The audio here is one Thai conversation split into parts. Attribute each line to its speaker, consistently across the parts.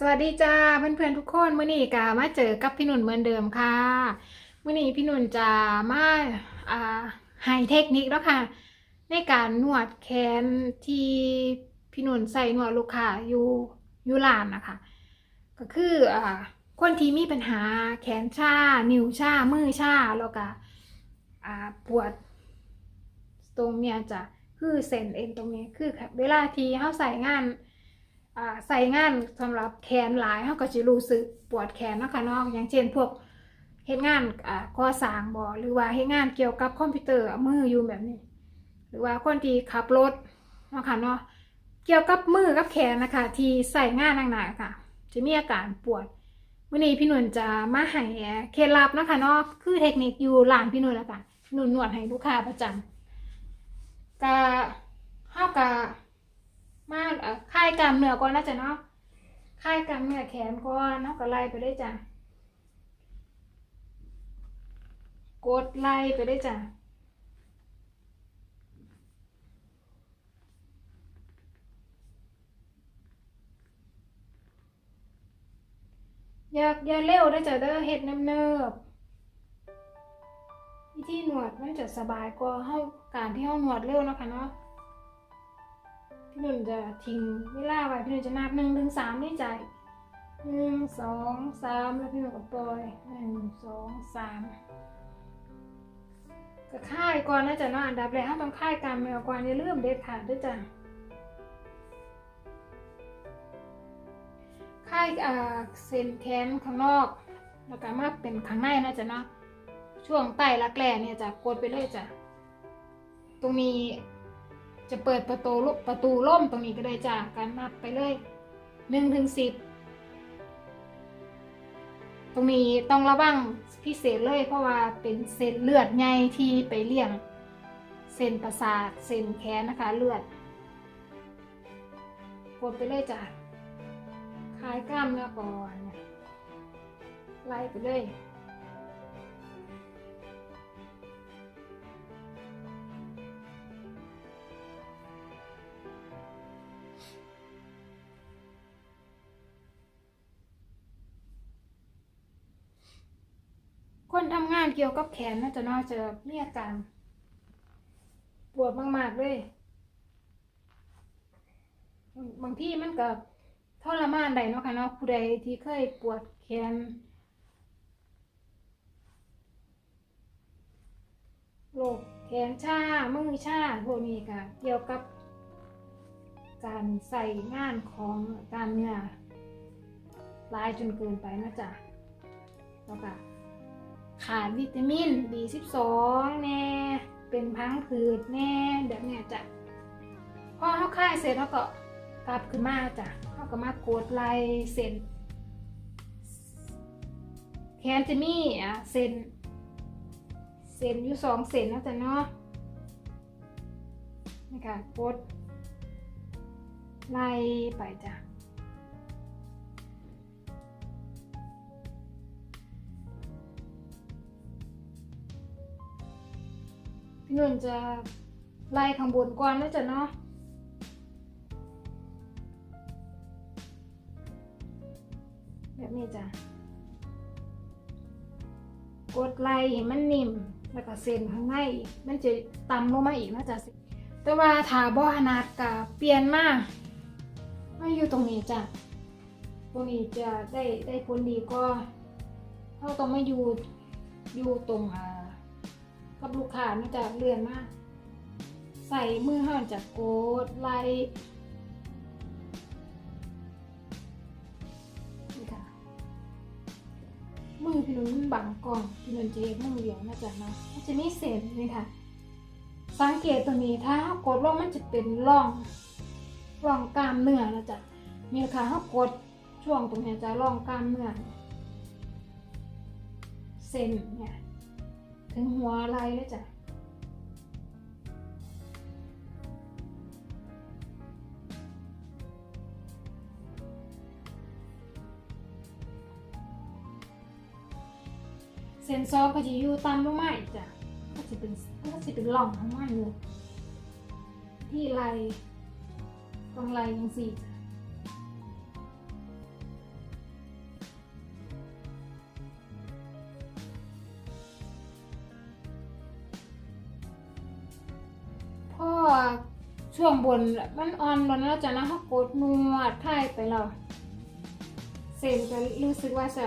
Speaker 1: สวัสดีจ้าเพื่อนๆทุกคนมื่อนี้กามาเจอกับพี่นุ่นเหมือนเดิมค่ะมื่อนี้พี่นุ่นจะมาอ่าให้เทคนิคแล้วค่ะ ในการนวดแขนที่พี่นุ่นใส่นวดลูกค้าอยู่อยู่ร้านนะคะ ก็คืออ่าคนที่มีปัญหาแขนชา นิ้วชา มือชา แล้วก็อ่าปวด ตรงเนี้ยจะคือเส้นเอ็นตรงนี้คือเวลาที่เขาใส่งาน ใส่งานสำหรับแขนหลายเขาก็จะรู้สึกปวดแขนนะคะเนาะอย่างเช่น พวกเฮ็ดงานก่อสร้างบ่หรือว่าเฮ็ดงานเกี่ยวกับคอมพิวเตอร์มืออยู่แบบนี้ หรือว่าคนที่ขับรถนะคะเนาะเกี่ยวกับมือกับแขนนะคะ ที่ใส่งานหนักๆค่ะ จะมีอาการปวดวันนี้พี่หนุ่นจะมาให้เคล็ดลับนะคะเนาะคือเทคนิคอยู่ร้านพี่หนุ่นแล้วกันหนุ่นนวดให้ลูกค้าประจำก็เฮาก็ มาเอ่อค่าย กล้ามเนื้อก่อนนะจ๊ะเนาะค่ายกล้ามเนื้อแขนก่อนเนาะก็ไล่ไปได้จ้ะกดไล่ไปได้จ้ะอย่าอย่าเร็วได้จ้ะเด้อเฮ็ดน้ำเนิบวิธีหนวดมันจะสบายกว่าเฮาการที่เฮาหนวดเร็วนะคะเนาะ พี่หนุ่นจะทิ้งเวลาไว้พี่หนุ่นจะนับหนึ่งถึงสามในใจหนึ่งสองสามแล้วพี่หนุ่นก็ปล่อยหนึ่งสองสามก็ค่ายก่อนนะจ๊ะเนาะอันดับแรกเราต้องค่ายกล้ารเมือก่อนอย่าลืมเด็ดขาดด้วยจ้ะค่ายเส้นแขนข้างนอก แล้วก็มาเป็นข้างในนะจ๊ะเนาะช่วงใต้รักแร้เนี่ยจะกดไปเลยจ้ะตรงนี้ จะเปิดประตูลุประตูล่มตรงนี้ก็ได้จ้าการนับไปเลยหนึ่งถึงสิบตรงนี้ต้องระวังพิเศษเลยเพราะว่าเป็นเส้นเลือดใหญ่ที่ไปเลี้ยง เส้นประสาทเส้นแขนนะคะเลือดกดไปเลยจ้ะคลายกล้ามเนื้อก่อนไล่ไปเลย ทำงานเกี่ยวกับแขนน่าจะน่าจะมีอาการปวดมากๆเลยบางที่มันก็ทรมานใดเนาะค่ะเนาะผู้ใดที่เคยปวดแขนโรคแขนชามือชาพวกนี้ก็เกี่ยวกับการใส่งานของกามเนื้อลายจนเกินไปนะจ๊ะแล้วก็ ขาดวิตามิน B12 แน่ เป็นพังผืดแน่แบบเนี้ยจ้ะพอเขาคลายเสร็จเขาก็กลับขึ้นมาจ้ะเขาก็มากดไล่เส้นแขนจะมีอะเส้นเส้นอยู่สองเส้นนะจ๊ะเนาะนี่ค่ะกดไล่ไปจ้ะ พี่นุ่นจะไล่ข้างบนก่อนนะจ๊ะเนาะแบบนี้จ้ะกดไล่ให้มันนิ่มแล้วก็เส้นข้างในมันจะต่ำลงมาอีกนะจ๊ะแต่ว่าถาบ่ขนาดกับเปลี่ยนมาไม่อยู่ตรงนี้จ้ะตรงนี้จะได้ได้ผลดีก็เราต้องไม่อยู่อยู่ตรงอ่า กับลูกค้านะจ๊ะเลื่อนมาก ใส่มือห่อนจากโกดไล่นี่ค่ะ มือพี่นุ่นบังก่อนพี่นุ่นจะเห็นมือเดียวนะจ๊ะเนาะมันจะมีเศษนี่ค่ะ สังเกตตัวนี้ถ้าเขากดลงมันจะเป็นร่องร่องกล้ามเนื้อนะจ๊ะนี่ค่ะเขากดช่วงตรงนี้จะร่องกล้ามเนื้อเส้นเนี่ย ถึงหัวไหล่เลยจ้ะเซนซอร์ก็จะอยู่ตามลงมาอีกจ้ะก็จะเป็นก็จะเป็นหล่องของมันเลยที่ไหลตรงไหลยังสี่ บนมันอ่อนแล้วนะจากนั้นเขากดนวดไถ่ไปแล้วเส้นก็รู้สึกว่าจะ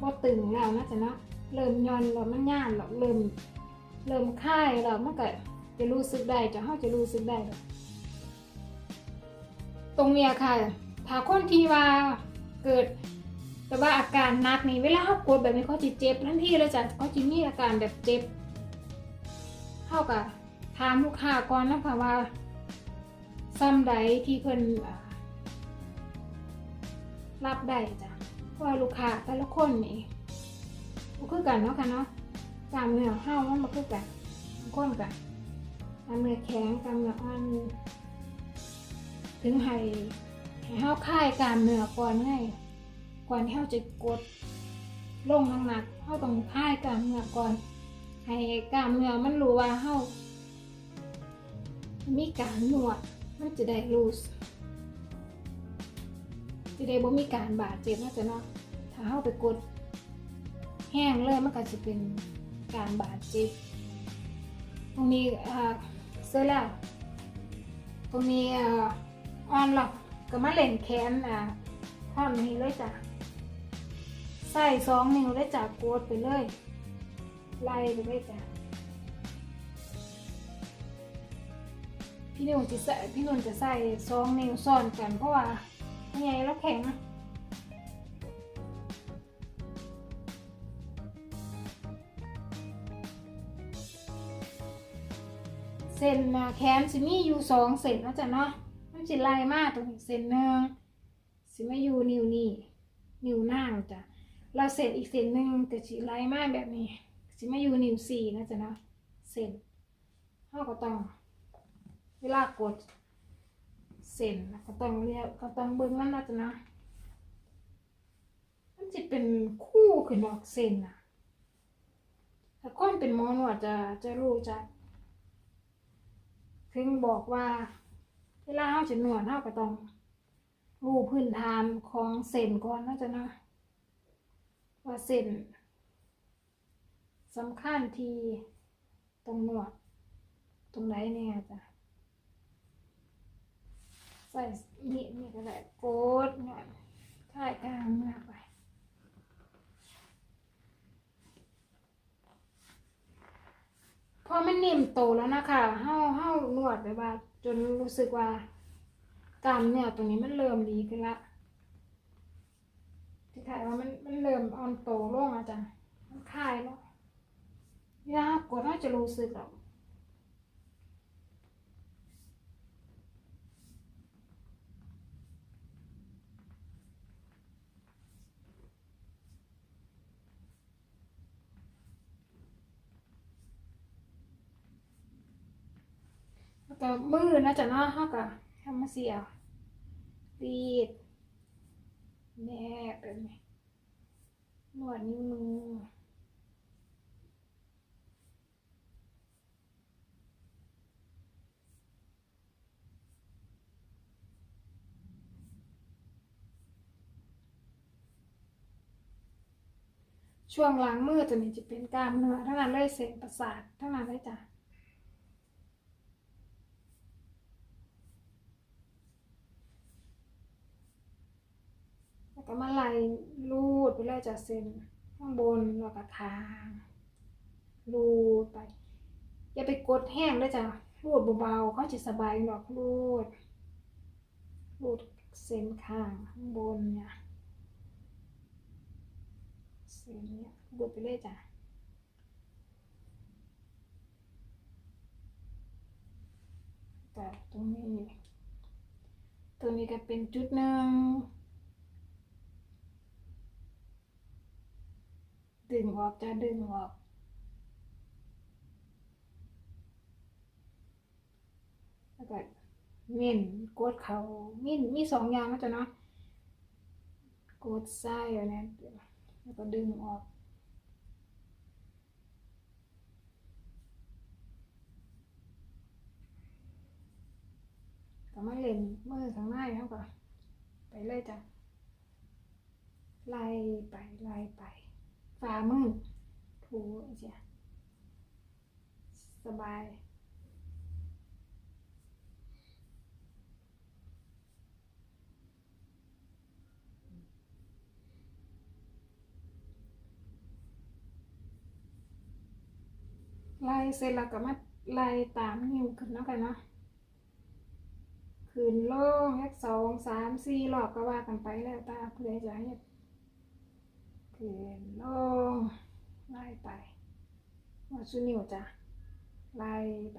Speaker 1: บ่ตึงแล้วนะจ๊ะเนาะเริ่มย่อนแล้วมันย่านแล้วเริ่มเริ่มคลายแล้วมันก็จะรู้สึกได้จะเขาจะรู้สึกได้ ตรงเนี้ยค่ะ ถ้าคนที่ว่าเกิด แต่ว่าอาการนักนี่เวลาเขากดแบบนี้เขาจะเจ็บทันทีเลยจ้ะเขาจะมีอาการแบบเจ็บเข้ากับ ถามลูกค้าก่อนนะคะว่าซ้ำใดที่เพิ่นอ่ารับได้จ้ะเพราะว่าลูกค้าแต่ละคนนี่บ่คือกันเนาะค่ะเนาะกามเนื้อเฮามันบ่คือกันบางคนก็กามเนื้อแข็งกามเนื้ออ่อนถึงให้ให้เฮาคลายกามเนื้อก่อนไงก่อนที่เราจะกดลงหนักๆเราต้องคลายกล้ามเนื้อก่อนให้กล้ามเนื้อมันรู้ว่าเรา มีการนวดมันจะได้รูสจะได้บ่มีการบาดเจ็บนะจ๊ะเนาะถ้าเราไปกด แห้งเลยมันก็จะเป็นการบาดเจ็บ ตรงนี้อ่าเสร็จแล้ว ตรงนี้อ่อนหรอกก็มาเล่นแขนอ่าท่อนนี้เลยจ้ะใส่สองนิ้วได้จากกดไปเลย ไล่ไปเลยจ้ะ พี่นุ่นจะใส่พี่นุ่นจะใส่สองนิ้วซ้อนกันเพราะว่าไงแล้วแข็งเส้นน่ะแขนสิมีอยู่สองเส้นนะจ้ะเนาะมันสิไล่มากตรงเส้นหนึ่งสิมาอยู่นิ้วนี่นิ้วนางจ้ะเราเสร็จอีกเส้นหนึ่งแต่สิไล่มากแบบนี้สิมาอยู่นิ้วสี่นะจ๊ะเนาะเส้นเราก็ต้อง เวลากดเส้นน่ะก็ต้องเรียกก็ต้องเบิ้งนั่นนะจ๊ะนะมันจะเป็นคู่ขึ้นดอกเส้นน่ะถ้าคนเป็นมอนวดจะจะรู้จักถึงบอกว่า เวลาเราจะนวดเราก็ต้องรู้พื้นฐานของเส้นก่อนนะจ๊ะนะว่าเส้นสำคัญที่ตรงหนวดตรงไหนเนี่ยจ้ะ ใส่นี่นี่ก็ได้โกดหน่ยค่ายกลางเมื่อไปพอมันนิ่มโตแล้วนะคะเฮาเฮานวดไปว่า จนรู้สึกว่ากลามเนื้อตรงนี้มันเริ่มดีขึ้นละที่ถ่ายว่ามันมันเริ่มอ่อนโตลงอะจ้ะมันคลายแล้วยากกว่าน่าจะรู้สึกหรอก ก็มือนะจ๊ะเนาะเฮาก็ทำมาเสียรีดแนบแบบนี้นวดนิ้วมือช่วงหลังมือตัวนี้จะเป็นกล้ามเนื้อทั้งนั้นเลยเส้นประสาททั้งนั้นเลยจ้ะ แล้ว ก็มาไล่รูดไปเลยจากเส้นข้างบนแล้วก็ทางรูดไป อย่าไปกดแห้งเลยจ้ะรูดเบาๆเขาจะสบายหรอกรูดรูดเส้นข้างข้างบนเนี่ยเส้นเนี่ยรูดไปเลยจ้ะแต่ตรงนี้ตรงนี้ก็เป็นจุดหนึ่ง ดึงออกจะดึงออกแล้วก็เม่นกดเขามีมีสองอย่างนะจ๊ะเนาะกดไส้อันนี้แล้วก็ดึงออกก็มาเล่นมือข้างในเขาก็ไปเลยจ้ะไล่ไปไล่ไป ฟ้ามืงผูเจียสบาย ลายเสร็จแล้วก็มาลายตามนิ้วขึ้นแล้วกันเนาะขึ้นลงแค่สองสามสี่หลอกก็ว่ากันไปแล้วตาเพื่อจะให้ เฮ็ดขึ้นลไล่ไปว่าสุนิ้วจ้ะไล่ไป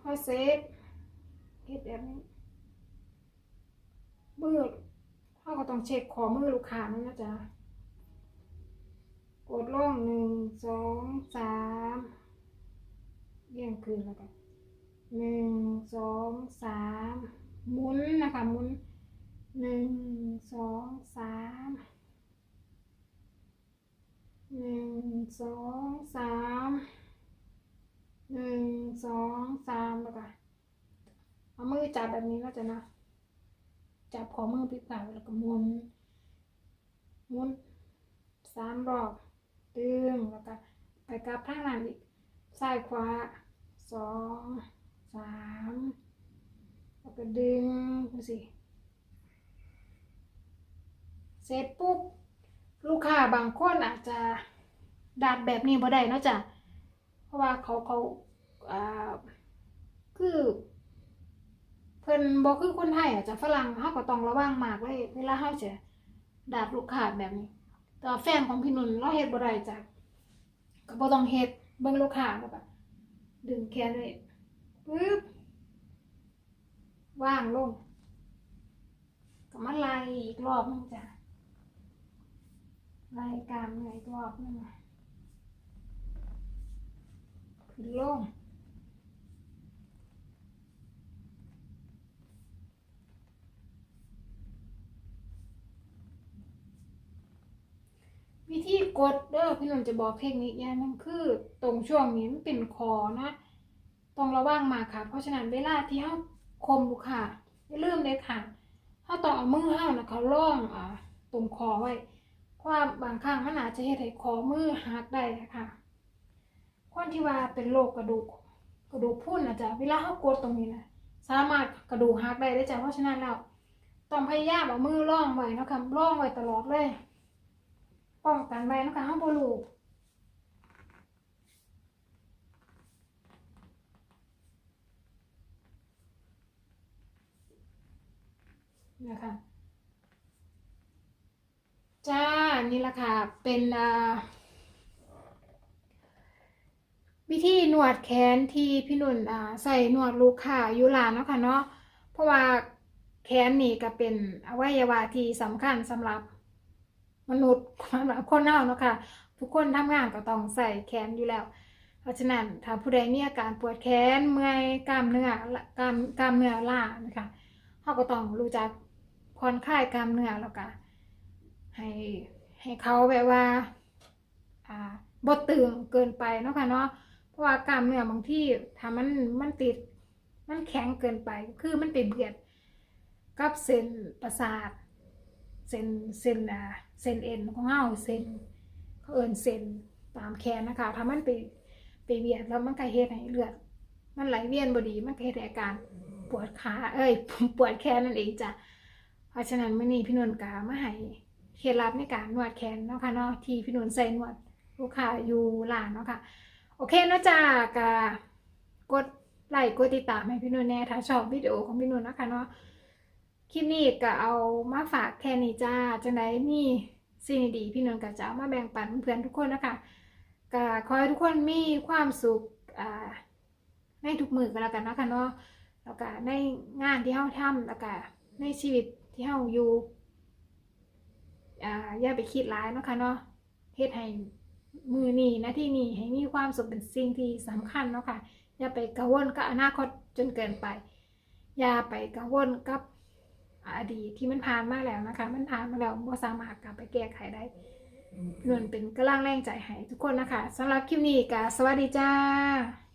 Speaker 1: พอเซฟเฮ็ดแบบนี้มือเขาก็ต้องเช็คขอมือลูกค้านั่นนะจ๊ะ กดล่องหนึ่งสองสามเรียงคืนแล้วกันหนึ่งสองสามหมุนนะคะหมุนหนึ่งสองสามหนึ่งสองสามหนึ่งสองสามแล้วก็เอามือจับแบบนี้แล้วจะนะ จับขอมือปิดปากแล้วก็หมุนหมุนสามรอบ ดึงแล้วก็ไปกลับทางนั้นอีกซ้ายขวาสองสามแล้วก็ดึงดูสิเสร็จปุ๊บลูกค้าบางคนอาจจะดัดแบบนี้บ่ได้นะจ้ะเพราะว่าเขาเขาอ่าคือเพิ่นบ่คือคนไทยอะจ้ะฝรั่งเฮาก็ต้องระวังมากเลยเวลาเฮาจะดัดลูกค้าแบบนี้ แต่ว่าแฟนของพี่นุ่นเราเฮ็ดบ่ได้จ้ะก็บ่ต้องเฮ็ดเบิ่งลูกค้าแล้วก็ดึงแขนไว้ปึ๊บวางลงก็มาไล่อีกรอบนึงจ้ะไล่กามเนื้ออีกรอบนึงขึ้นลงวิธี กดเด้อพี่นุ่นจะบอกเทคนิคอย่างนึงคือ ตรงช่วงนี้มันเป็นคอนะต้องระวังมาค่ะ เพราะฉะนั้นเวลาที่เฮาคมลูกค้าอย่าลืมเลยค่ะเฮาต้องเอามือเฮานะเขาล่องอ่าตรงคอไว้เพราะว่าบางครั้งมันอาจจะเฮ็ดให้คอมือหักได้นะคะคนที่ว่าเป็นโรคกระดูกกระดูกพรุนนะจ๊ะเวลาเฮากดตรงนี้นะสามารถกระดูกหักได้ได้จ้ะเพราะฉะนั้นแล้วต้องพยายามเอามือล่องไว้นะคะล่องไว้ตลอดเลย ป้องกันไว้นะคะเฮาบ่รู้นะคะจ้า นี่แหละค่ะ เป็นวิธีนวดแขนที่พี่นุ่นใส่นวดลูกค้าอยู่ร้านเนาะค่ะเนาะเพราะว่าแขนนี่ก็เป็นอวัยวะที่สำคัญสำหรับ มนุษย์คนเราเนาะค่ะ ทุกคนทำงานก็ต้องใส่แขนอยู่แล้ว เพราะฉะนั้นถ้าผู้ใดมีอาการปวดแขนเมื่อยกล้ามเนื้อกล้ามกล้ามเนื้อล้านะคะเขาก็ต้องรู้จักผ่อนคลายกล้ามเนื้อแล้วก็ให้ให้เขาแบบว่าอ่าบ่ตึงเกินไปเนาะค่ะเนาะเพราะว่ากล้ามเนื้อบางที่ถ้ามันมันติดมันแข็งเกินไปคือมันไปเบียดกับเส้นประสาทเส้นเส้นอ่า เส้นเอ็นของเฮาเส้นเขาเอิ้นเส้นตามแขนนะคะถ้ามันไปไปเบียดแล้วมันก็เฮ็ดให้เลือด มันไหลเวียนบดีมันก็เฮ็ดให้อาการปวดขาเอ้ยปวดแขนนั่นเองจ้ะเพราะฉะนั้นมื่อนี้พี่นวลกามาให้เคล็ดลับในการนวดแขนเนาะค่ะเนาะที่พี่นวลใส่นวดลูกค้าอยู่ร้านเนาะค่ะโอเคเนาะจ้ากากดไลค์กดติดตามให้พี่นวลแน่ถ้าชอบวิดีโอของพี่นวลเนาะคะเนาะ คลิปนี้ก็เอามาฝากแค่นี้จ้าจังไดมีสิ่งดีพี่นวลก็จะเอามาแบ่งปันเพื่อนทุกคนนะคะก็ขอให้ทุกคนมีความสุขในทุกมือก็แล้วกันนะคะเนาะแล้วก็ในงานที่เฮาทำแล้วก็ในชีวิตที่เฮาอยู่อย่าไปคิดร้ายนะคะเนาะเฮ็ดให้มือนี้หนะที่นี่ให้มีความสุขเป็นสิ่งที่สำคัญเนาะค่ะอย่าไปกังวลกับอนาคตจนเกินไป อย่าไปกังวลกับ อดีตที่มันผ่านมาแล้วนะคะ มันผ่านมาแล้วบ่สามารถกลับไปแก้ไขได้นวนเป็นกำลังแรงใจให้ทุกคนนะคะสำหรับคลิปนี้ก็สวัสดีจ้า